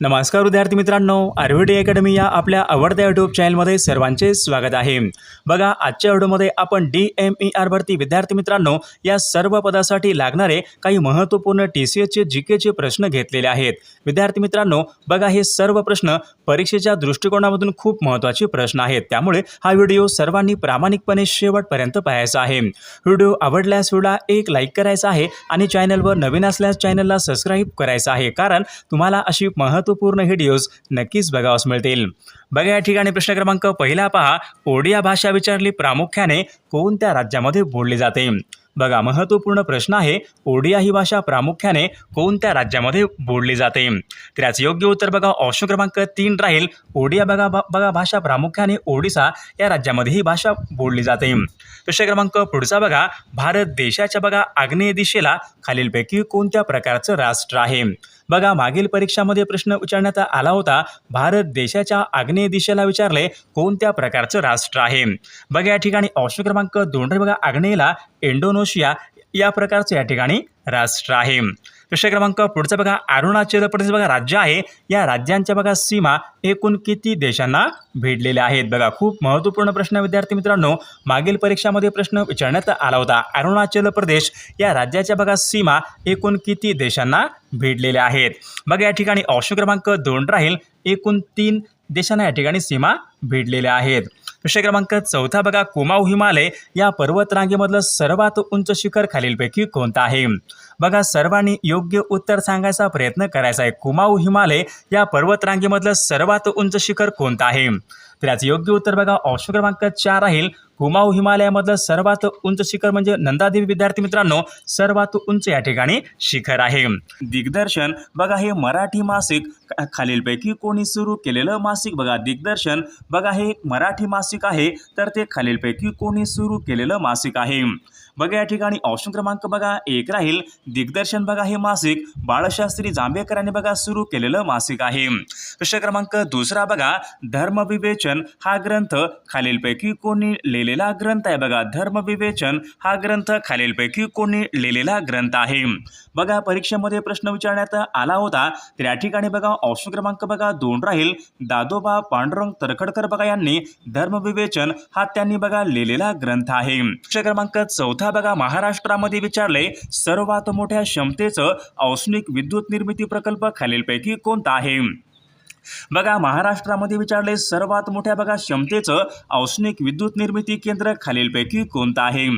नमस्कार विद्यार्थी मित्रांनो आरव्हीडी अकॅडमी या आपल्या आवडत्या यूट्यूब चॅनलमध्ये सर्वांचे स्वागत आहे. बघा आजच्या व्हिडिओमध्ये आपण डी एम ई आर भरती विद्यार्थी मित्रांनो या सर्व पदासाठी लागणारे काही महत्त्वपूर्ण टी सी एचचे जी केचे प्रश्न घेतलेले आहेत. विद्यार्थी मित्रांनो बघा हे सर्व प्रश्न परीक्षेच्या दृष्टिकोनामधून खूप महत्त्वाचे प्रश्न आहेत. त्यामुळे हा व्हिडिओ सर्वांनी प्रामाणिकपणे शेवटपर्यंत पाहायचा आहे. व्हिडिओ आवडल्यास व्हिडिओला एक लाईक करायचा आहे आणि चॅनलवर नवीन असल्यास चॅनलला सबस्क्राईब करायचं आहे. कारण तुम्हाला अशी महत्त्वपूर्ण व्हिडिओज नक्कीच बघावास मिळतील. बघा या ठिकाणी प्रश्न क्रमांक पहिला पहा. ओडिया भाषा विचारली प्रामुख्याने कोणत्या राज्यामध्ये बोलली जाते? बघा महत्त्वपूर्ण प्रश्न आहे ओडिया ही भाषा प्रामुख्याने कोणत्या राज्यामध्ये बोलली जाते? तर याचं योग्य उत्तर बघा ऑप्शन क्रमांक तीन राहील. ओडिया बघा बघा भाषा प्रामुख्याने ओडिसा या राज्यामध्ये ही भाषा बोलली जाते. प्रश्न क्रमांक पुढचा बघा. भारत देशाच्या बघा आग्नेय दिशेला खालीलपैकी कोणत्या प्रकारचं राष्ट्र आहे? बघा मागील परीक्षामध्ये प्रश्न विचारण्यात आला होता. भारत देशाच्या आग्नेय दिशेला विचारले कोणत्या प्रकारचं राष्ट्र आहे? बघा या ठिकाणी ऑप्शन क्रमांक दोन रे बघा आग्नेयला इंडोनेशिया या प्रकारचं या ठिकाणी राष्ट्र आहे. प्रश्न क्रमांक पुढचा बघा. अरुणाचल प्रदेश बघा राज्य आहे. या राज्यांच्या बघा सीमा एकूण किती देशांना भेटलेल्या आहेत? बघा खूप महत्त्वपूर्ण प्रश्न विद्यार्थी मित्रांनो मागील परीक्षामध्ये प्रश्न विचारण्यात आला होता. अरुणाचल प्रदेश या राज्याच्या बघा सीमा एकूण किती देशांना भेटलेल्या आहेत? बघा या ठिकाणी ऑप्शन क्रमांक दोन राहील. एकूण तीन देशांना या ठिकाणी सीमा भेटलेल्या आहेत. विषय क्रमांक चौथा बघा कुमाऊ हिमालय या पर्वतरांगेमधलं सर्वात उंच शिखर खालीलपैकी कोणतं आहे? बघा सर्वांनी योग्य उत्तर सांगायचा प्रयत्न करायचा आहे. कुमाऊ हिमालय या पर्वतरांगेमधलं सर्वात उंच शिखर कोणतं आहे? तर याचं योग्य उत्तर बघा ऑप्शन क्रमांक चार राहील घुमाऊ हिमालयामधलं सर्वात उंच शिखर म्हणजे नंदादेवी विद्यार्थी मित्रांनो सर्वात उंच या ठिकाणी शिखर आहे. दिग्दर्शन बघा हे मराठी मासिक खालीलपैकी कोणी सुरू केलेलं मासिक? बघा दिग्दर्शन बघा हे एक मराठी मासिक आहे तर ते खालीलपैकी कोणी सुरू केलेलं मासिक आहे. बघा या ठिकाणी ऑप्शन क्रमांक बघा एक राहील. दिग्दर्शन बघा हे मासिक. बाळशास्त्री जांभेकरांनी बघा सुरू केलेलं मासिक आहे. प्रश्न क्रमांक दुसरा बघा. धर्मविवेचन हा ग्रंथ खालीलपैकी कोणी लिहिलेला ग्रंथ आहे बघा. धर्मविवेचन हा ग्रंथ खालीलपैकी कोणी लिहिलेला ग्रंथ आहे. बघा परीक्षेमध्ये प्रश्न विचारण्यात आला होता. तर या ठिकाणी बघा ऑप्शन क्रमांक बघा दोन राहील. दादोबा पांडुरंग तरखडकर बघा यांनी धर्मविवेचन हा त्यांनी बघा लिहिलेला ग्रंथ आहे. प्रश्न क्रमांक चौथा बघा महाराष्ट्रामध्ये विचारले सर्वात मोठ्या क्षमतेचं औष्णिक विद्युत निर्मिती प्रकल्प खालीलपैकी कोणता आहे? बघा महाराष्ट्रामध्ये विचारले सर्वात मोठ्या बघा क्षमतेचं औष्णिक विद्युत निर्मिती केंद्र खालीलपैकी कोणतं आहे?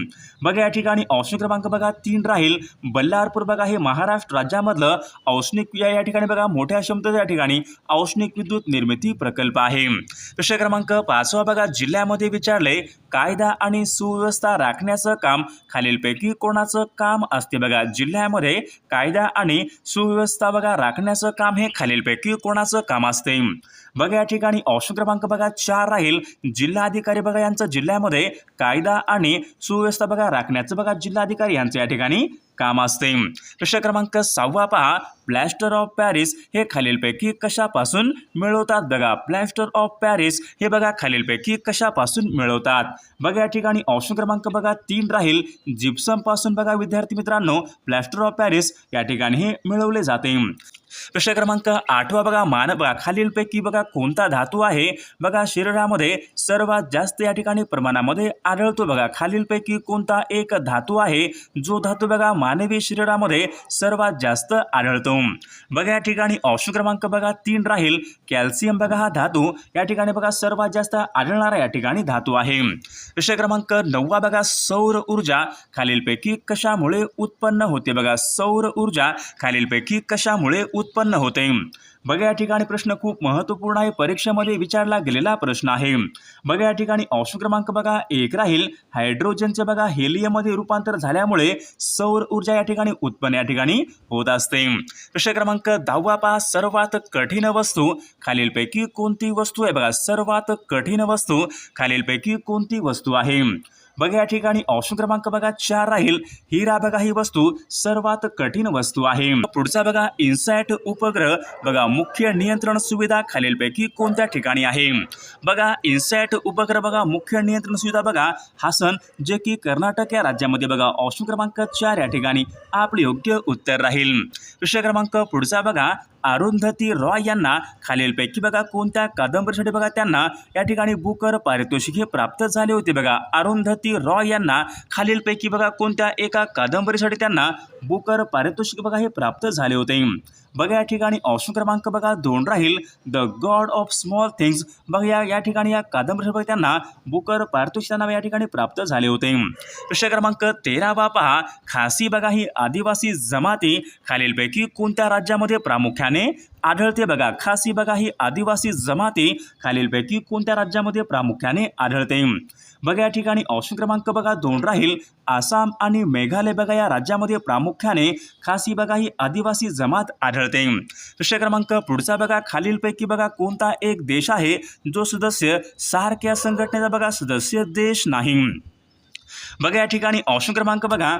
बघा या ठिकाणी औष्णिक क्रमांक बघा तीन राहील. बल्लारपूर बघा हे महाराष्ट्र राज्यामधलं औष्णिक या या ठिकाणी बघा मोठ्या क्षमतेच्या या ठिकाणी औष्णिक विद्युत निर्मिती प्रकल्प आहे. प्रश्न क्रमांक पाचवा बघा जिल्ह्यामध्ये विचारले कायदा आणि सुव्यवस्था राखण्याचं काम खालीलपैकी कोणाचं काम असते? बघा जिल्ह्यामध्ये कायदा आणि सुव्यवस्था बघा राखण्याचं काम हे खालीलपैकी कोणाचं काम असते? बघा या ठिकाणी ऑप्शन क्रमांक बघा चार राहील. जिल्हाधिकारी बघा यांचं जिल्ह्यामध्ये कायदा आणि सुव्यवस्था बघा राखण्याचं बघा जिल्हाधिकारी यांचं या ठिकाणी काम असते. प्रश्न क्रमांक सहावा पहा. प्लॅस्टर ऑफ पॅरिस हे खालीलपैकी कशापासून मिळवतात बघा? प्लॅस्टर ऑफ पॅरिस हे बघा खालीलपैकी कशापासून मिळवतात? बघा या ठिकाणी ऑप्शन क्रमांक बघा तीन राहील. जिप्समपासून बघा विद्यार्थी मित्रांनो प्लॅस्टर ऑफ पॅरिस या ठिकाणी हे मिळवले जाते. प्रश्न क्रमांक आठवा बघा. मान बघा खालीलपैकी बघा कोणता धातू आहे? बघा शरीरामध्ये सर्वात जास्त या ठिकाणी प्रमाणामध्ये आढळतो बघा. खालीलपैकी कोणता एक धातू आहे? जो धातू बघा मानवी शरीरामध्ये सर्वात जास्त आढळतो. बघा या ठिकाणी ऑप्शन क्रमांक बघा तीन राहील. कॅल्शियम बघा हा धातू या ठिकाणी बघा सर्वात जास्त आढळणारा या ठिकाणी धातू आहे. प्रश्न क्रमांक नववा बघा सौर ऊर्जा खालीलपैकी कशामुळे उत्पन्न होते बघा? सौर ऊर्जा खालीलपैकी कशामुळे उत्पन्न होते. बघा या ठिकाणी प्रश्न खूप महत्त्वपूर्ण आहे. परीक्षेमध्ये विचारला गेलेला प्रश्न आहे. बघा या ठिकाणी ऑप्शन क्रमांक बघा एक राहील. हायड्रोजनचे बघा हेलियममध्ये रूपांतर झाल्यामुळे सौर ऊर्जा या ठिकाणी उत्पन्न या ठिकाणी होत असते. प्रश्न क्रमांक दहावा पहा. सर्वात कठीण वस्तू खालीलपैकी कोणती वस्तू आहे? बघा सर्वात कठीण वस्तू खालीलपैकी कोणती वस्तू आहे? बघा या ठिकाणी ऑप्शन क्रमांक बघा चार राहील. हिरा बघा ही वस्तू सर्वात कठीण वस्तू आहे. पुढचा बघा इन्सॅट उपग्रह. बघा मुख्य नियंत्रण सुविधा खालीलपैकी कोणत्या ठिकाणी आहे? बघा इन्सॅट उपग्रह बघा मुख्य नियंत्रण सुविधा बघा. हासन जे की कर्नाटक या राज्यामध्ये बघा ऑप्शन क्रमांक चार या ठिकाणी आपले योग्य उत्तर राहील. प्रश्न क्रमांक पुढचा बघा अरुंधती रॉय यांना खालीलपैकी बघा कोणत्या कादंबरीसाठी बघा त्यांना. या ठिकाणी बुकर पारितोषिक हे प्राप्त झाले होते बघा. अरुंधती रॉय यांना खालीलपैकी बघा कोणत्या एका कादंबरीसाठी त्यांना बुकर पारितोषिक बघा हे प्राप्त झाले होते. बघा या ठिकाणी ऑप्शन क्रमांक बघा दोन राहील. The god of small things बघा या या ठिकाणी या कादंबरी त्यांना बुकर पारितोषिक नाव या ठिकाणी प्राप्त झाले होते. प्रश्न क्रमांक तेरावा पहा. खासी बघा ही आदिवासी जमाती. खालीलपैकी कोणत्या राज्यामध्ये प्रामुख्याने आढळते बघा? खासी बघा ही आदिवासी जमाती. खालीलपैकी कोणत्या राज्यामध्ये प्रामुख्याने आढळते? बघा या ठिकाणी ऑप्शन क्रमांक बघा दोन राहील. आसाम आणि मेघालय बघा या राज्यामध्ये प्रामुख्याने खासी बघा ही आदिवासी जमात आढळते. प्रश्न क्रमांक पुढचा बघा. खालीलपैकी बघा कोणता एक देश आहे? जो सदस्य सारख्या संघटनेचा बघा सदस्य देश नाही. बघा या ठिकाणी ऑप्शन क्रमांक बघा.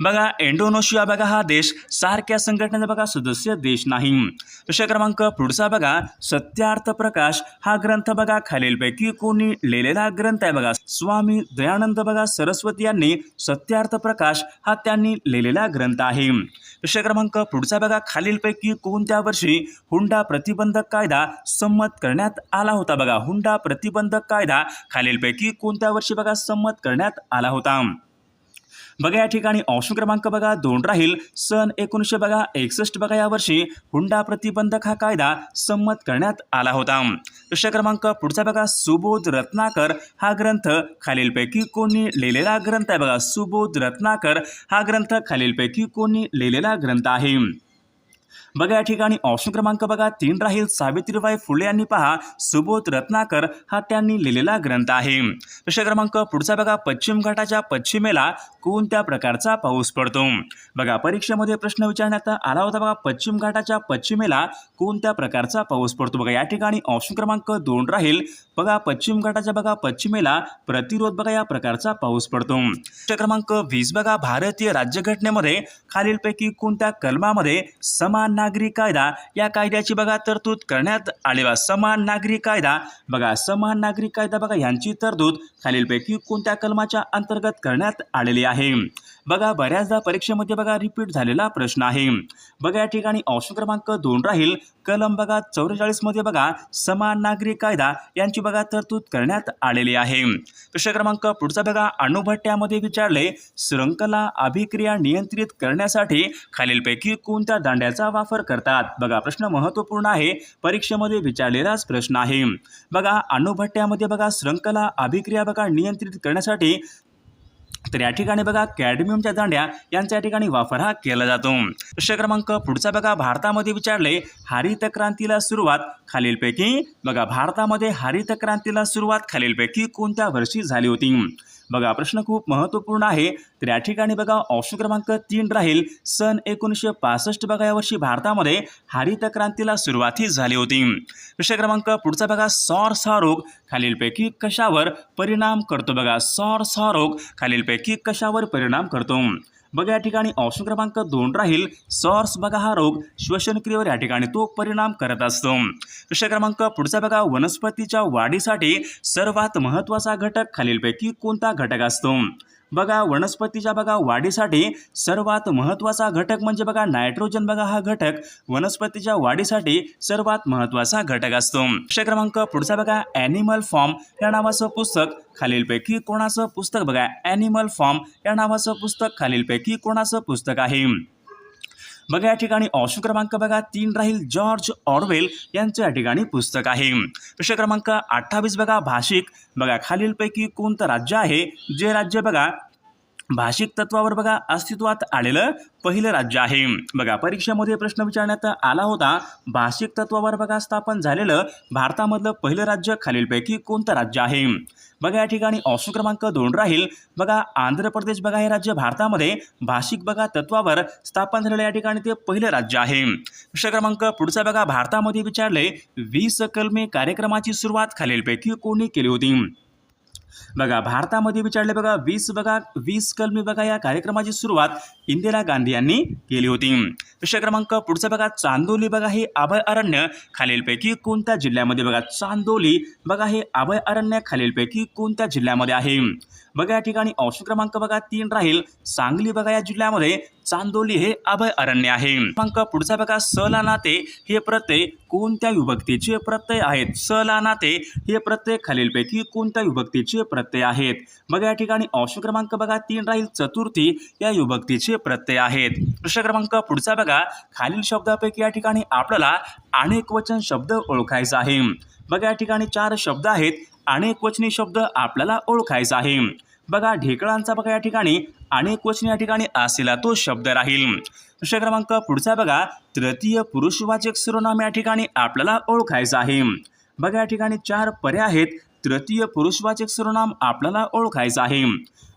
बघा इंडोनेशिया बघा हा देश सारख्या संघटनेचा बघा सदस्य देश नाही. विषय क्रमांक पुढचा बघा सत्यार्थ प्रकाश हा ग्रंथ बघा खालीलपैकी कोणी लिहिलेला ग्रंथ आहे बघा. स्वामी दयानंद बघा सरस्वती यांनी सत्यार्थ प्रकाश हा त्यांनी लिहिलेला ग्रंथ आहे. विषय क्रमांक पुढचा बघा खालीलपैकी कोणत्या वर्षी हुंडा प्रतिबंधक कायदा संमत करण्यात आला होता बघा. हुंडा प्रतिबंधक कायदा खालीलपैकी कोणत्या वर्षी बघा संमत करण्यात आला होता? बघा या ठिकाणी ऑप्शन क्रमांक बघा दोन राहील. सन एकोणीसशे बघा एकसष्ट बघा यावर्षी हुंडा प्रतिबंधक हा कायदा संमत करण्यात आला होता. प्रश्न क्रमांक पुढचा बघा सुबोध रत्नाकर हा ग्रंथ खालीलपैकी कोणी लिहिलेला ग्रंथ आहे? बघा सुबोध रत्नाकर हा ग्रंथ खालीलपैकी कोणी लिहिलेला ग्रंथ आहे? बघा या ठिकाणी ऑप्शन क्रमांक बघा. तीन राहील. सावित्रीबाई फुले यांनी पहा सुबोध रत्नाकर हा त्यांनी लिहिलेला ग्रंथ आहे. प्रश्न क्रमांक पुढचा बघा. पश्चिम घाटाच्या पश्चिमेला कोणत्या प्रकारचा पाऊस पडतो? बघा परीक्षेमध्ये प्रश्न विचारण्यात आला होता बघा. पश्चिम घाटाच्या पश्चिमेला कोणत्या प्रकारचा पाऊस पडतो? बघा या ठिकाणी ऑप्शन क्रमांक दोन राहील. बघा पश्चिम घाटाच्या बघा पश्चिमेला प्रतिरोध बघा या प्रकारचा पाऊस पडतो. प्रश्न क्रमांक वीस बघा. भारतीय राज्यघटनेमध्ये खालीलपैकी कोणत्या कलमामध्ये समान नागरी कायदा या कायद्याची बघा तरतूद करण्यात आली. बा समान नागरी कायदा. बघा समान नागरी कायदा बघा यांची तरतूद खालीलपैकी कोणत्या कलमाच्या अंतर्गत करण्यात आलेली आहे? बघा बऱ्याचदा परीक्षेमध्ये बघा रिपीट झालेला प्रश्न आहे. बघा या ठिकाणी ऑप्शन क्रमांक दोन राहील. कलम बघा चौवेचाळीसमध्ये बघा समान नागरिक कायदा यांची बघा तरतूद करण्यात आलेली आहे. प्रश्न क्रमांक पुढचा बघा अणुभट्ट्यामध्ये विचारले श्रृंखला अभिक्रिया नियंत्रित करण्यासाठी खालीलपैकी कोणत्या दांड्याचा वापर करतात? बघा प्रश्न महत्त्वपूर्ण आहे. परीक्षेमध्ये विचारलेलाच प्रश्न आहे. बघा अणुभट्ट्यामध्ये बघा श्रृंखला अभिक्रिया बघा नियंत्रित करण्यासाठी तर या ठिकाणी बघा कॅडमियमच्या दांड्या यांच्या ठिकाणी वापर हा केला जातो. प्रश्न क्रमांक पुढचा बघा भारतामध्ये विचारले हरित क्रांतीला सुरुवात खालीलपैकी बघा भारतामध्ये हरित क्रांतीला सुरुवात खालीलपैकी कोणत्या वर्षी झाली होती? बघा प्रश्न खूप महत्त्वपूर्ण आहे. तर या ठिकाणी बघा ऑप्शन क्रमांक तीन राहील. सन एकोणीसशे पासष्ट बघा यावर्षी भारतामध्ये हरित क्रांतीला सुरुवाती झाली होती. प्रश्न क्रमांक पुढचा बघा सौर सारोग खालीलपैकी कशावर परिणाम करतो? बघा सौर सारोग खालीलपैकी कशावर परिणाम करतो? बघा या ठिकाणी ऑप्शन क्रमांक दोन राहील. सॉर्स बघा हा रोग श्वसनक्रियेवर या ठिकाणी तो परिणाम करत असतो. प्रश्न क्रमांक पुढचा बघा. वनस्पतीच्या वाढीसाठी सर्वात महत्त्वाचा घटक खालीलपैकी कोणता घटक असतो? बघा वनस्पतीच्या बघा वाढीसाठी सर्वात महत्त्वाचा घटक म्हणजे बघा नायट्रोजन बघा हा घटक वनस्पतीच्या वाढीसाठी सर्वात महत्त्वाचा घटक असतो. प्रश्न क्रमांक पुढचा बघा ॲनिमल फॉर्म या नावाचं पुस्तक खालीलपैकी कोणाचं पुस्तक? बघा ॲनिमल फॉर्म या नावाचं पुस्तक खालीलपैकी कोणाचं पुस्तक आहे? बघा या ठिकाणी ऑशो क्रमांक बघा तीन राहील जॉर्ज ऑर्वेल यांचं या ठिकाणी पुस्तक आहे. प्रश्न क्रमांक अठ्ठावीस बघा भाषिक. बघा खालीलपैकी कोणतं राज्य आहे? जे राज्य बघा भाषिक तत्वावर बघा अस्तित्वात आलेलं पहिलं राज्य आहे. बघा परीक्षेमध्ये प्रश्न विचारण्यात आला होता. भाषिक तत्वावर बघा स्थापन झालेलं भारतामधलं पहिलं राज्य खालीलपैकी कोणतं राज्य आहे? बघा या ठिकाणी ऑप्शन क्रमांक दोन राहील. बघा आंध्र प्रदेश बघा हे राज्य भारतामध्ये भाषिक बघा तत्वावर स्थापन झालेलं या ठिकाणी ते पहिलं राज्य आहे. प्रश्न क्रमांक पुढचा बघा भारतामध्ये विचारले वीस कलमे कार्यक्रमाची सुरुवात खालीलपैकी कोणी केली होती? बघा भारतामध्ये विचारले बघा वीस बघा वीस कलमी बघा या कार्यक्रमाची सुरुवात इंदिरा गांधी यांनी केली होती. प्रश्न क्रमांक पुढचा बघा चांदोली बघा हे अभय अरण्य खालीलपैकी कोणत्या जिल्ह्यामध्ये बघा चांदोली बघा हे अभय अरण्य खालीलपैकी कोणत्या जिल्ह्यामध्ये आहे? बघा या ठिकाणी अंश क्रमांक बघा तीन राहील. सांगली बघा या जिल्ह्यामध्ये चांदोली हे अभय अरण्य आहे. क्रमांक पुढचा बघा सला नाते हे प्रत्यय कोणत्या विभक्तीचे प्रत्यय आहेत? स ला नाते हे प्रत्यय खालीलपैकी कोणत्या विभक्तीचे प्रत्यय आहेत? बघा या ठिकाणी अंश क्रमांक बघा तीन राहील चतुर्थी या विभक्तीचे प्रत्यय आहेत. प्रश्न क्रमांक पुढचा बघा खालील शब्दापैकी या ठिकाणी आपल्याला अनेक वचन शब्द ओळखायचा आहे. बघा या ठिकाणी चार शब्द आहेत अनेक वचनी शब्द आपल्याला ओळखायचा आहे. बघा ढेकळांचा बघा या ठिकाणी अनेक वचनी या ठिकाणी असलेला तो शब्द राहील. प्रश्न क्रमांक पुढचा बघा तृतीय पुरुषवाचक सर्वनाम या ठिकाणी आपल्याला ओळखायचं आहे. बघा या ठिकाणी चार पर्याय आहेत. तृतीय पुरुषवाचक सर्वनाम आपल्याला ओळखायचं आहे.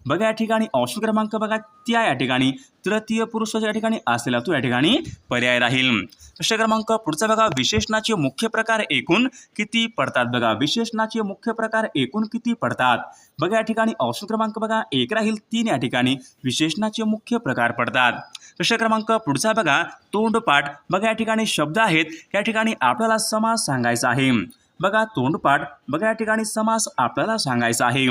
बघा या ठिकाणी ऑप्शन क्रमांक बघा त्या या ठिकाणी. तृतीय पुरुषाच्या या ठिकाणी असलेला तो या ठिकाणी पर्याय राहील. प्रश्न क्रमांक पुढचा बघा विशेषणाचे मुख्य प्रकार एकूण किती पडतात बघा? विशेषणाचे मुख्य प्रकार एकूण किती पडतात? बघा या ठिकाणी ऑप्शन क्रमांक बघा एक राहील तीन या ठिकाणी विशेषणाचे मुख्य प्रकार पडतात. प्रश्न क्रमांक पुढचा बघा तोंडपाठ बघा या ठिकाणी शब्द आहेत या ठिकाणी आपल्याला समास सांगायचा आहे. बघा तोंडपाठ बघा या ठिकाणी समास आपल्याला सांगायचा आहे.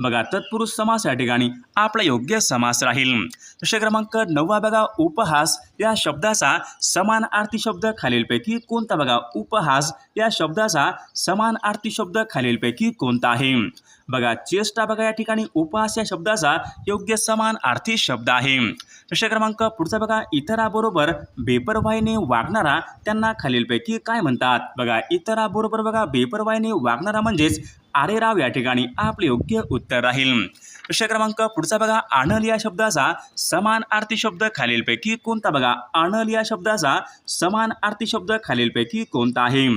बघा तत्पुरुष समास या ठिकाणी आपला योग्य समास राहील. प्रश्न क्रमांक नववा बघा उपहास. या शब्दाचा समान अर्थी शब्द खालीलपैकी कोणता बघा? उपहास. या शब्दाचा समान अर्थी शब्द खालीलपैकी कोणता आहे? बघा चेष्टा बघा या ठिकाणी उपहास या शब्दाचा योग्य समान अर्थी शब्द आहे. प्रश्न क्रमांक पुढचा बघा इतराबरोबर बेपरवाईने वागणारा त्यांना खालीलपैकी काय म्हणतात? बघा इतराबरोबर बघा बेपरवाईने वागणारा म्हणजेच आरेराव या ठिकाणी आपले योग्य उत्तर राहील. प्रश्न क्रमांक पुढचा बघा. आणल या शब्दाचा समान आर्थिक शब्द खालीलपैकी कोणता बघा? आणल या शब्दाचा समान आर्थिक शब्द खालीलपैकी कोणता आहे?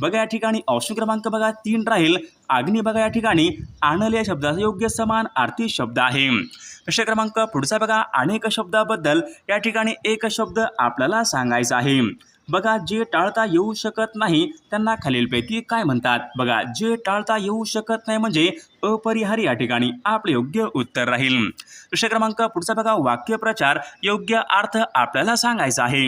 बघा या ठिकाणी ऑप्शन क्रमांक बघा तीन राहील. अग्नी बघा या ठिकाणी आणल या शब्दाचा योग्य समान आर्थिक शब्द आहे. प्रश्न क्रमांक पुढचा बघा. अनेक शब्दाबद्दल या ठिकाणी एक शब्द आपल्याला सांगायचा आहे. बघा जे टाळता येऊ शकत नाही त्यांना खालीलपैकी काय म्हणतात? बघा जे टाळता येऊ शकत नाही म्हणजे अपरिहार्य या ठिकाणी आपले योग्य उत्तर राहील. प्रश्न क्रमांक पुढचा बघा वाक्यप्रचार योग्य अर्थ आपल्याला सांगायचा आहे.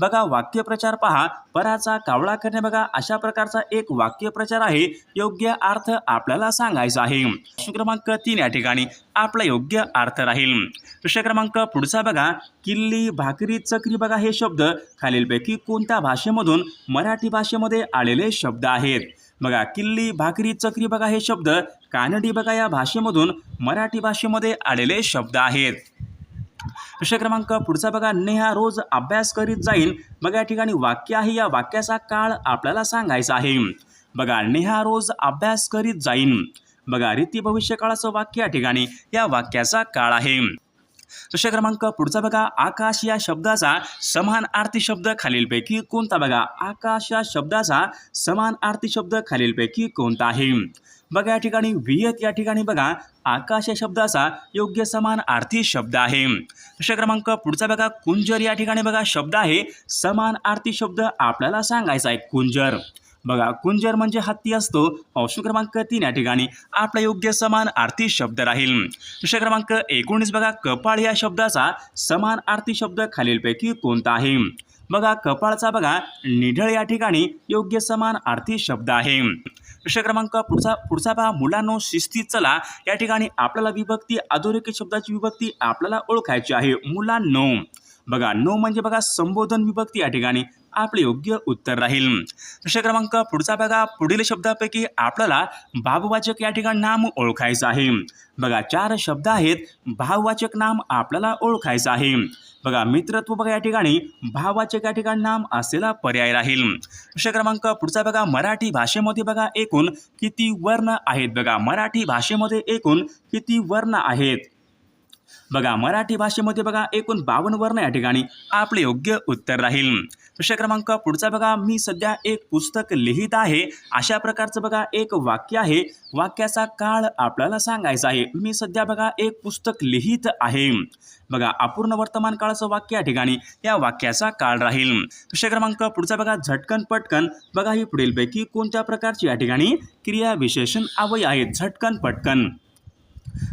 बघा वाक्यप्रचार पहा. पराचा कावळा करणे बघा अशा प्रकारचा एक वाक्यप्रचार आहे. योग्य अर्थ आपल्याला सांगायचा आहे. प्रश्न क्रमांक तीन या ठिकाणी. आपला योग्य अर्थ राहील. प्रश्न क्रमांक पुढचा बघा. किल्ली भाकरी चक्री बघा हे शब्द. खालीलपैकी कोणत्या भाषेमधून मराठी भाषेमध्ये आलेले शब्द आहेत? बघा किल्ली भाकरी चक्री बघा हे शब्द. कानडी बघा या भाषेमधून मराठी भाषेमध्ये आलेले शब्द आहेत. प्रश्न क्रमांक पुढचा बघा. नेहा रोज अभ्यास करीत जाईल. बघा या ठिकाणी वाक्य आहे. या वाक्याचा काळ आपल्याला सांगायचा आहे. बघा नेहा रोज अभ्यास करीत जाईन. बघा रीती भविष्यकाळाचं वाक्य या ठिकाणी या वाक्याचा काळ आहे. प्रश्न क्रमांक पुढचा बघा. आकाश या शब्दाचा समान आरती शब्द खालीलपैकी कोणता बघा? आकाश या शब्दाचा समान आरती शब्द खालीलपैकी कोणता आहे? बघा या ठिकाणी वियत या ठिकाणी बघा आकाश या शब्दाचा योग्य समान आर्थी शब्द आहे. प्रश्न क्रमांक पुढचा बघा कुंजर या ठिकाणी बघा शब्द आहे समान आर्थी शब्द आपल्याला सांगायचा आहे कुंजर. बघा कुंजर म्हणजे हत्ती असतो. अंश क्रमांक तीन या ठिकाणी आपला योग्य समान आर्थी शब्द राहील. प्रश्न क्रमांक एकोणीस बघा कपाळ या शब्दाचा समान आर्थी शब्द खालीलपैकी कोणता आहे? बघा कपाळचा बघा निढळ या ठिकाणी योग्य समान आर्थिक शब्द आहे. प्रश्न क्रमांक पुढचा पुढचा पहा. मुलांनो शिस्तीत चला. या ठिकाणी आपल्याला विभक्ती अधोरेखित शब्दाची विभक्ती आपल्याला ओळखायची आहे. मुलांनो बघा नो म्हणजे बघा संबोधन विभक्ती या ठिकाणी. आपले योग्य उत्तर राहील. प्रश्न क्रमांक पुढचा बघा. पुढील शब्दापैकी आपल्याला भाववाचक या ठिकाणी नाम ओळखायचं आहे. बघा चार शब्द आहेत. भाववाचक नाम आपल्याला ओळखायचं आहे. बघा मित्रत्व बघा या ठिकाणी. भाववाचक या ठिकाणी नाम असलेला पर्याय राहील. प्रश्न क्रमांक पुढचा बघा. मराठी भाषेमध्ये बघा एकूण किती वर्ण आहेत बघा. मराठी भाषेमध्ये एकूण किती वर्ण आहेत? बघा मराठी भाषेमध्ये बघा एकूण बावन्न वर्ण या ठिकाणी आपले योग्य उत्तर राहील. प्रश्न क्रमांक पुढचा बघा मी सध्या एक पुस्तक लिहित आहे. अशा प्रकारचं बघा एक वाक्य आहे. वाक्याचा काळ आपल्याला सांगायचा आहे. मी सध्या बघा एक पुस्तक लिहित आहे. बघा अपूर्ण वर्तमान काळाचं वाक्य या ठिकाणी या वाक्याचा काळ राहील. प्रश्न क्रमांक पुढचा बघा झटकन पटकन. बघा ही पुढीलपैकी कोणत्या प्रकारची या ठिकाणी क्रिया विशेषण अवय आहेत? झटकन पटकन.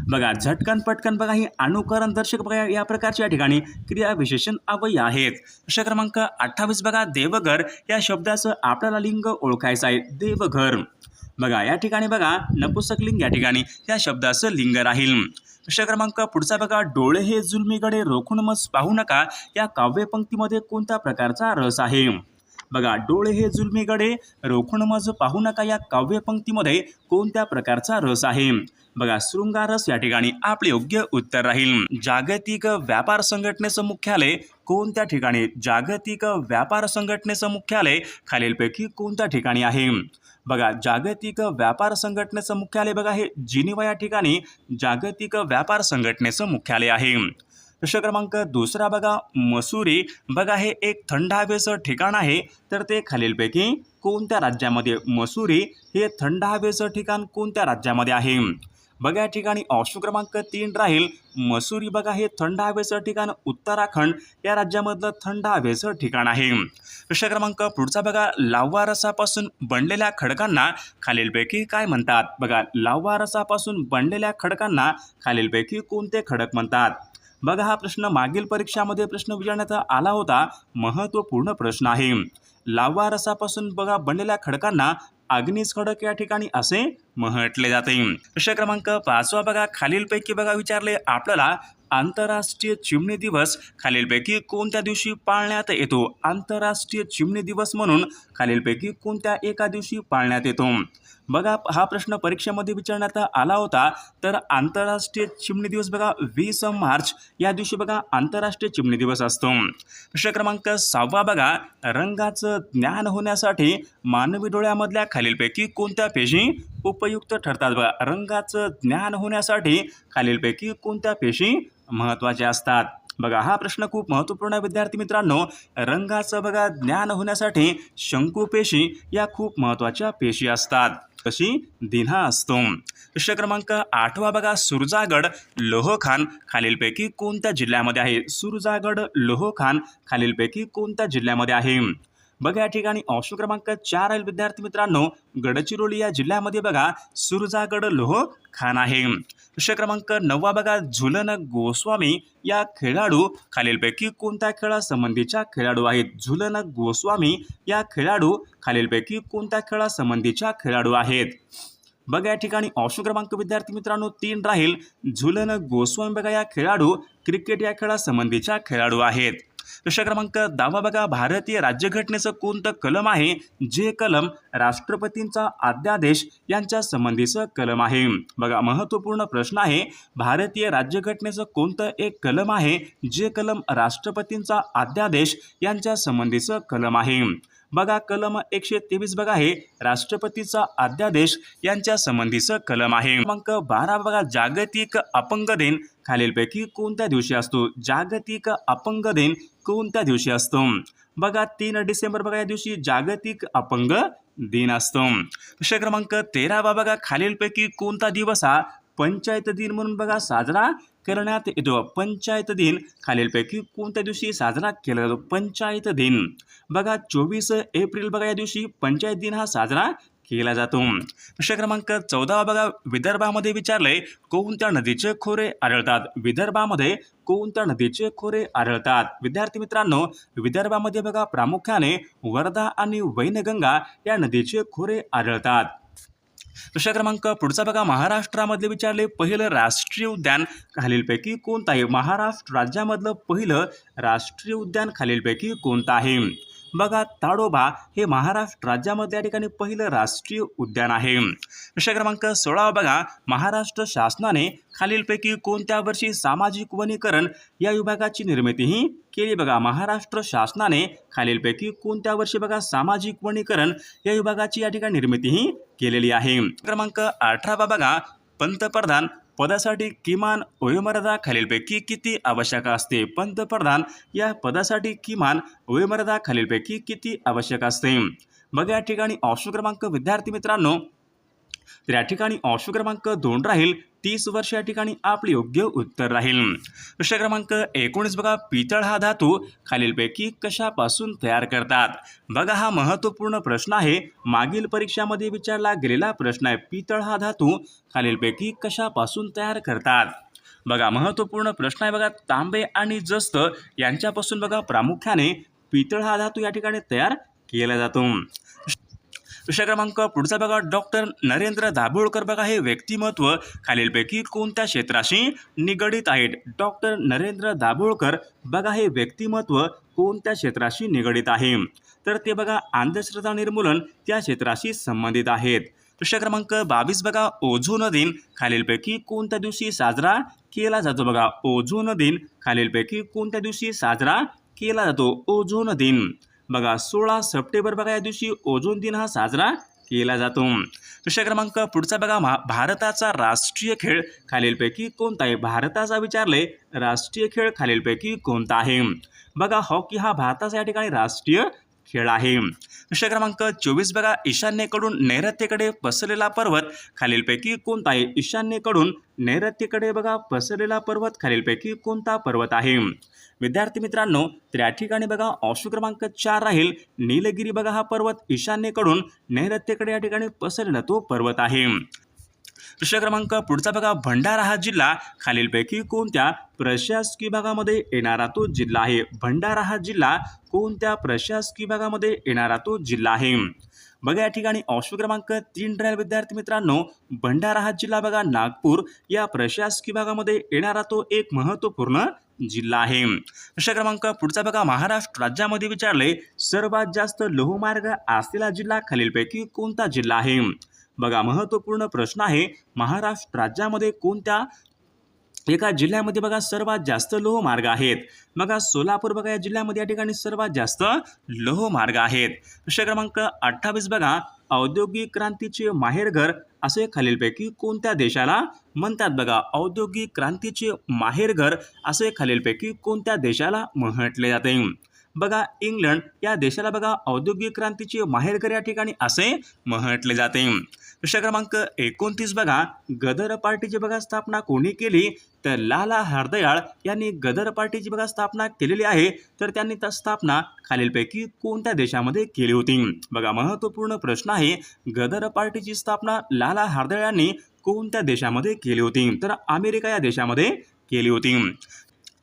बघा झटकन पटकन बघा ही अनुकरण दर्शक बघा या प्रकारच्या ठिकाणी क्रिया विशेषण अवयय आहेत. प्रश्न क्रमांक अठ्ठावीस बघा देवघर या शब्दाचं आपल्याला लिंग ओळखायचं आहे. देवघर. बघा या ठिकाणी बघा नपुसक लिंग या ठिकाणी या शब्दाचं लिंग राहील. प्रश्न क्रमांक पुढचा बघा डोळे हे जुलमीकडे रोखून मस पाहू नका. या काव्यपंक्तीमध्ये कोणत्या प्रकारचा रस आहे? बघा डोळे हे जुलमीकडे रोखण मज पाहू नका या काव्यपंक्तीमध्ये कोणत्या प्रकारचा रस आहे? बघा शृंगारस या ठिकाणी आपले योग्य उत्तर राहील. जागतिक व्यापार संघटनेचं मुख्यालय कोणत्या ठिकाणी? जागतिक व्यापार संघटनेचं मुख्यालय खालीलपैकी कोणत्या ठिकाणी आहे? बघा जागतिक व्यापार संघटनेचं मुख्यालय बघा हे जिनिवा या ठिकाणी जागतिक व्यापार संघटनेचं मुख्यालय आहे. प्रश्न क्रमांक दुसरा बघा मसुरी. बघा हे एक थंड हवेचं ठिकाण आहे. तर ते खालीलपैकी कोणत्या राज्यामध्ये? मसुरी हे थंड हवेचं ठिकाण कोणत्या राज्यामध्ये आहे? बघा या ठिकाणी ऑप्शन क्रमांक तीन राहील. मसुरी बघा हे थंड हवेचं ठिकाण. उत्तराखंड या राज्यामधलं थंड हवेचं ठिकाण आहे. प्रश्न क्रमांक पुढचा बघा लाव्हा रसापासून बनलेल्या खडकांना खालीलपैकी काय म्हणतात? बघा लाव्हा रसापासून बनलेल्या खडकांना खालीलपैकी कोणते खडक म्हणतात? बघा हा प्रश्न मागील परीक्षामध्ये प्रश्न विचारण्यात आला होता. महत्त्वपूर्ण प्रश्न आहे. लावा रसापासून बघा बनलेल्या खडकांना अग्निज खडक या ठिकाणी असे म्हटले जाते. प्रश्न क्रमांक पाचवा बघा खालीलपैकी बघा विचारले आपल्याला आंतरराष्ट्रीय चिमणी दिवस खालीलपैकी कोणत्या दिवशी पाळण्यात येतो? आंतरराष्ट्रीय चिमणी दिवस म्हणून खालीलपैकी कोणत्या एका दिवशी पाळण्यात येतो? बघा हा प्रश्न परीक्षेमध्ये विचारण्यात आला होता. तर आंतरराष्ट्रीय चिमणी दिवस बघा वीस मार्च. या दिवशी बघा आंतरराष्ट्रीय चिमणी दिवस असतो. प्रश्न क्रमांक सहावा बघा. रंगाचं ज्ञान होण्यासाठी मानवी डोळ्यामधल्या खालीलपैकी कोणत्या पेशी उपयुक्त ठरतात. बघा रंगाचं ज्ञान होण्यासाठी खालीलपैकी कोणत्या पेशी महत्त्वाच्या असतात? बघा हा प्रश्न खूप महत्त्वपूर्ण आहे विद्यार्थी मित्रांनो. रंगाचं बघा ज्ञान होण्यासाठी शंकू पेशी या खूप महत्त्वाच्या पेशी असतात. कशी? दिन्हा असतो. प्रश्न क्रमांक आठवा बघा सुरजागड लोहखान खालीलपैकी कोणत्या जिल्ह्यामध्ये आहे? सुरजागड लोहखान खालीलपैकी कोणत्या जिल्ह्यामध्ये आहे? बघा या ठिकाणी ऑप्शन क्रमांक चार आहे विद्यार्थी मित्रांनो. गडचिरोली या जिल्ह्यामध्ये बघा सुरजागड लोह खान आहे. प्रश्न क्रमांक नववा बघा झुलन गोस्वामी या खेळाडू खालीलपैकी कोणत्या खेळासंबंधीच्या खेळाडू आहेत? झुलन गोस्वामी या खेळाडू खालीलपैकी कोणत्या खेळासंबंधीच्या खेळाडू आहेत? बघा या ठिकाणी ऑप्शन क्रमांक विद्यार्थी मित्रांनो तीन राहील. झुलन गोस्वामी बघा या खेळाडू क्रिकेट या खेळासंबंधीच्या खेळाडू आहेत. प्रश्न क्रमांक दहावा बघा भारतीय राज्यघटनेचं कोणतं कलम आहे? जे कलम राष्ट्रपतींचा अध्यादेश यांच्या संबंधीचं कलम आहे. बघा महत्त्वपूर्ण प्रश्न आहे भारतीय राज्यघटनेचं कोणतं एक कलम आहे? जे कलम राष्ट्रपतींचा अध्यादेश यांच्या संबंधीचं कलम आहे. बघा कलम एकशे तेवीस बघा हे राष्ट्रपतीचा अध्यादेश यांच्या संबंधीचं कलम आहे. क्रमांक बारा बघा जागतिक अपंग दिन. खालीलपैकी कोणत्या दिवशी असतो? जागतिक अपंग दिन कोणत्या दिवशी असतो? बघा तीन डिसेंबर बघा या दिवशी जागतिक अपंग दिन असतो. प्रश्न क्रमांक तेरावा बघा खालीलपैकी कोणता दिवस हा? पंचायत दिन म्हणून बघा साजरा करण्यात येतो. पंचायत दिन खालीलपैकी कोणत्या दिवशी साजरा केला जातो? पंचायत दिन. बघा चोवीस एप्रिल बघा या दिवशी पंचायत दिन हा साजरा केला जातो. प्रश्न क्रमांक चौदावा बघा विदर्भामध्ये विचारलंय कोणत्या नदीचे खोरे आढळतात? विदर्भामध्ये कोणत्या नदीचे खोरे आढळतात? विद्यार्थी मित्रांनो विदर्भामध्ये बघा प्रामुख्याने वर्धा आणि वैनगंगा या नदीचे खोरे आढळतात. प्रश्न क्रमांक पुढचा बघा. महाराष्ट्रामधले विचारले पहिलं राष्ट्रीय उद्यान खालीलपैकी कोणतं आहे? महाराष्ट्र राज्यामधलं पहिलं राष्ट्रीय उद्यान खालीलपैकी कोणतं आहे? बघा ताडोबा हे महाराष्ट्र राज्यामध्ये या ठिकाणी पहिलं राष्ट्रीय उद्यान आहे. प्रश्न क्रमांक सोळावा बघा महाराष्ट्र शासनाने खालीलपैकी कोणत्या वर्षी सामाजिक वनीकरण या विभागाची निर्मितीही केली? बघा महाराष्ट्र शासनाने खालीलपैकी कोणत्या वर्षी बघा सामाजिक वनीकरण या विभागाची या ठिकाणी निर्मितीही केलेली आहे. क्रमांक अठरावा बघा पंतप्रधान पदासाठी किमान वयोमर्यादा खालीलपैकी किती आवश्यक असते? पंतप्रधान या पदासाठी किमान वयोमर्यादा खालीलपैकी किती आवश्यक असते? बघा या ठिकाणी ऑप्शन क्रमांक विद्यार्थी मित्रांनो तर या ठिकाणी ऑप्शन क्रमांक दोन राहील तीस वर्ष या ठिकाणी आपले योग्य उत्तर राहील. प्रश्न क्रमांक एकोणीस बघा पितळ हा धातू खालीलपैकी कशापासून तयार करतात? बघा हा महत्त्वपूर्ण प्रश्न आहे. मागील परीक्षामध्ये विचारला गेलेला प्रश्न आहे पितळ हा धातू खालीलपैकी कशापासून तयार करतात? बघा महत्त्वपूर्ण प्रश्न आहे बघा तांबे आणि जस्त यांच्यापासून बघा प्रामुख्याने पितळ हा धातू या ठिकाणी तयार केला जातो. विषय क्रमांक पुढचा बघा. डॉक्टर नरेंद्र दाभोळकर बघा हे व्यक्तिमत्व खालीलपैकी कोणत्या क्षेत्राशी निगडित आहेत? डॉक्टर नरेंद्र दाभोळकर बघा हे व्यक्तिमत्व कोणत्या क्षेत्राशी निगडित आहे? तर ते बघा अंधश्रद्धा निर्मूलन त्या क्षेत्राशी संबंधित आहेत. प्रश्न क्रमांक बावीस बघा ओझोन दिन खालीलपैकी कोणत्या दिवशी साजरा केला जातो बघा? ओझोन दिन खालीलपैकी कोणत्या दिवशी साजरा केला जातो? ओझोन दिन बघा सोळा सप्टेंबर बघा या दिवशी ओझोन दिन हा साजरा केला जातो. प्रश्न क्रमांक पुढचा बघा मा भारताचा राष्ट्रीय खेळ खालीलपैकी कोणता आहे? भारताचा विचारले राष्ट्रीय खेळ खालीलपैकी कोणता आहे? बघा हॉकी हा भारताचा या ठिकाणी राष्ट्रीय खेळ आहे. विषय क्रमांक चोवीस बघा. ईशान्येकडून नैऋत्येकडे पसरलेला पर्वत खालीलपैकी कोणता आहे ईशान्येकडून नैऋत्येकडे बघा पसरलेला पर्वत खालीलपैकी कोणता पर्वत आहे? विद्यार्थी मित्रांनो तर या ठिकाणी बघा ऑप्शन क्रमांक चार राहील. नीलगिरी बघा हा पर्वत ईशान्येकडून नैऋत्येकडे या ठिकाणी पसरलेला तो पर्वत आहे. प्रश्न क्रमांक पुढचा बघा भंडारा हा जिल्हा. खालीलपैकी कोणत्या प्रशासकीय भागामध्ये येणारा तो जिल्हा आहे? भंडारा हा जिल्हा कोणत्या प्रशासकीय भागामध्ये येणारा तो जिल्हा आहे? बघा या ठिकाणी ऑप्शन क्रमांक तीन राहील. विद्यार्थी मित्रांनो भंडारा हा जिल्हा बघा नागपूर. या प्रशासकीय भागामध्ये येणारा तो एक महत्त्वपूर्ण जिल्हा आहे. प्रश्न क्रमांक पुढचा बघा महाराष्ट्र राज्यामध्ये विचारले सर्वात जास्त लोहमार्ग असलेला जिल्हा खालीलपैकी कोणता जिल्हा आहे? बघा महत्त्वपूर्ण प्रश्न आहे महाराष्ट्र राज्यामध्ये कोणत्या एका जिल्ह्यामध्ये बघा सर्वात जास्त लोहमार्ग आहेत? बघा सोलापूर बघा या जिल्ह्यामध्ये या ठिकाणी सर्वात जास्त लोहमार्ग आहेत. प्रश्न क्रमांक अठ्ठावीस बघा औद्योगिक क्रांतीचे माहेरघर असे खालीलपैकी कोणत्या देशाला म्हणतात बघा? औद्योगिक क्रांतीचे माहेरघर असे खालीलपैकी कोणत्या देशाला म्हटले जाते? बघा इंग्लंड या देशाला बघा औद्योगिक क्रांतीचे माहेरघर या ठिकाणी असे म्हटले जाते. प्रश्न क्रमांक एकोणतीस बघा गदर पार्टीची बघा स्थापना कोणी केली? तर लाला हरदयाळ यांनी गदर पार्टीची बघा स्थापना केलेली आहे. तर त्यांनी त्या स्थापना खालीलपैकी कोणत्या देशामध्ये केली होती? बघा महत्त्वपूर्ण प्रश्न आहे गदर पार्टीची स्थापना लाला हरदयाळ यांनी कोणत्या देशामध्ये केली होती? तर अमेरिका या देशामध्ये केली होती.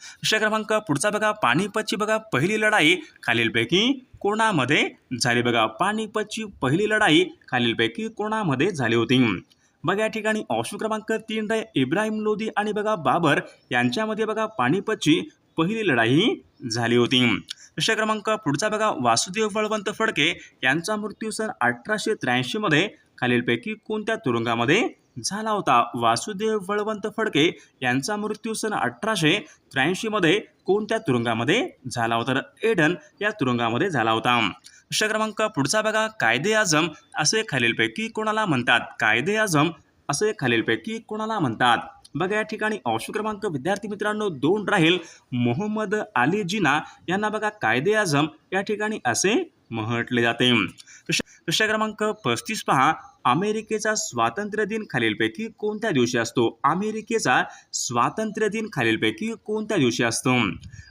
दुसऱ्या क्रमांक पुढचा बघा. पानिपतची बघा पहिली लढाई खालीलपैकी कोणामध्ये झाली बघा. पानिपतची पहिली लढाई खालीलपैकी कोणामध्ये झाली होती. बघा या ठिकाणी ऑप्शन क्रमांक तीन रे इब्राहिम लोधी आणि बघा बाबर यांच्यामध्ये बघा पानिपतची पहिली लढाई झाली होती. दुसऱ्या क्रमांक पुढचा बघा. वासुदेव बळवंत फडके यांचा मृत्यू सन अठराशे त्र्याऐंशीमध्ये खालीलपैकी कोणत्या तुरुंगामध्ये झाला होता. वासुदेव बळवंत फडके यांचा मृत्यू सन अठराशे त्र्याऐंशीमध्ये कोणत्या तुरुंगामध्ये झाला होता? तर एडन या तुरुंगामध्ये झाला होता. प्रश्न क्रमांक पुढचा बघा. कायदे आजम असे खालीलपैकी कोणाला म्हणतात? कायदे आजम असे खालीलपैकी कोणाला म्हणतात? बघा या ठिकाणी ऑप्शन क्रमांक विद्यार्थी मित्रांनो दोन राहील. मोहम्मद अली जिना यांना बघा. कायदे आजम या ठिकाणी असे म्हटले जाते. प्रश्न क्रमांक पस्तीस पहा. अमेरिकेचा स्वातंत्र्य दिन खालीलपैकी कोणत्या दिवशी असतो? अमेरिकेचा स्वातंत्र्य दिन खालीलपैकी कोणत्या दिवशी असतो?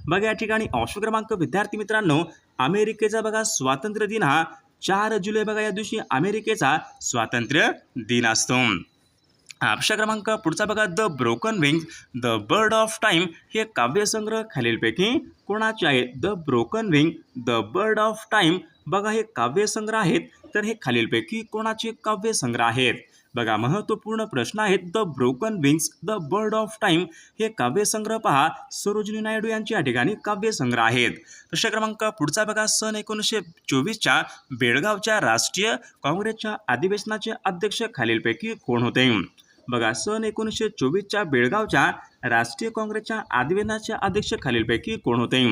बघा या ठिकाणी ऑप्शन क्रमांक विद्यार्थी मित्रांनो अमेरिकेचा बघा स्वातंत्र्य दिन हा चार जुलै बघा या दिवशी अमेरिकेचा स्वातंत्र्य दिन असतो. अक्षर क्रमांक. पुढचा बघा the broken wings the bird of time हे काव्यसंग्रह खालीलपैकी कोणाचे आहे the broken wing the bird of time बघा हे काव्यसंग्रह आहेत तर हे खालीलपैकी कोणाचे काव्यसंग्रह आहेत? बघा महत्त्वपूर्ण प्रश्न आहेत. The broken wings the bird of time हे काव्यसंग्रह पहा. सरोजिनी नायडू यांचे या ठिकाणी काव्यसंग्रह आहेत. प्रश्न क्रमांक पुढचा बघा सन एकोणीसशे चोवीसच्या बेळगावच्या राष्ट्रीय काँग्रेसच्या अधिवेशनाचे अध्यक्ष खालीलपैकी कोण होते? बघा सन एकोणीसशे चोवीसच्या बेळगावच्या राष्ट्रीय काँग्रेसच्या अधिवेशनाच्या अध्यक्ष खालीलपैकी कोण होते?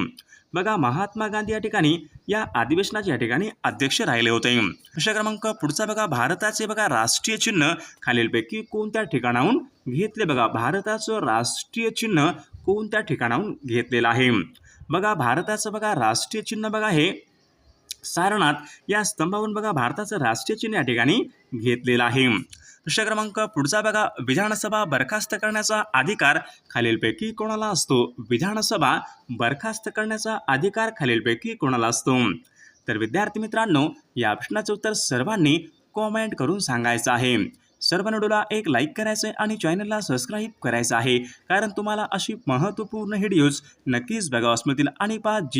बघा महात्मा गांधी या ठिकाणी या अधिवेशनाच्या या ठिकाणी अध्यक्ष राहिले होते. प्रश्न क्रमांक पुढचा बघा भारताचे बघा राष्ट्रीय चिन्ह खालीलपैकी कोणत्या ठिकाणाहून घेतले? बघा भारताचं राष्ट्रीय चिन्ह कोणत्या ठिकाणाहून घेतलेलं आहे? बघा भारताचं बघा राष्ट्रीय चिन्ह बघा हे सारनाथ या स्तंभावरून बघा भारताचं राष्ट्रीय चिन्ह या ठिकाणी घेतलेलं आहे. प्रश्न क्रमांक पुढचा बघा. विधानसभा बरखास्त करण्याचा अधिकार खालीलपैकी कोणाला असतो? विधानसभा बरखास्त करण्याचा अधिकार खालीलपैकी कोणाला असतो? तर विद्यार्थी मित्रांनो या प्रश्नाचं उत्तर सर्वांनी कॉमेंट करून सांगायचं आहे. सर्व व्हिडिओला एक लाईक करायचं आहे आणि चॅनलला सबस्क्राईब करायचं आहे. कारण तुम्हाला अशी महत्त्वपूर्ण व्हिडिओज नक्कीच बघावास मिळतील आणि पाच जी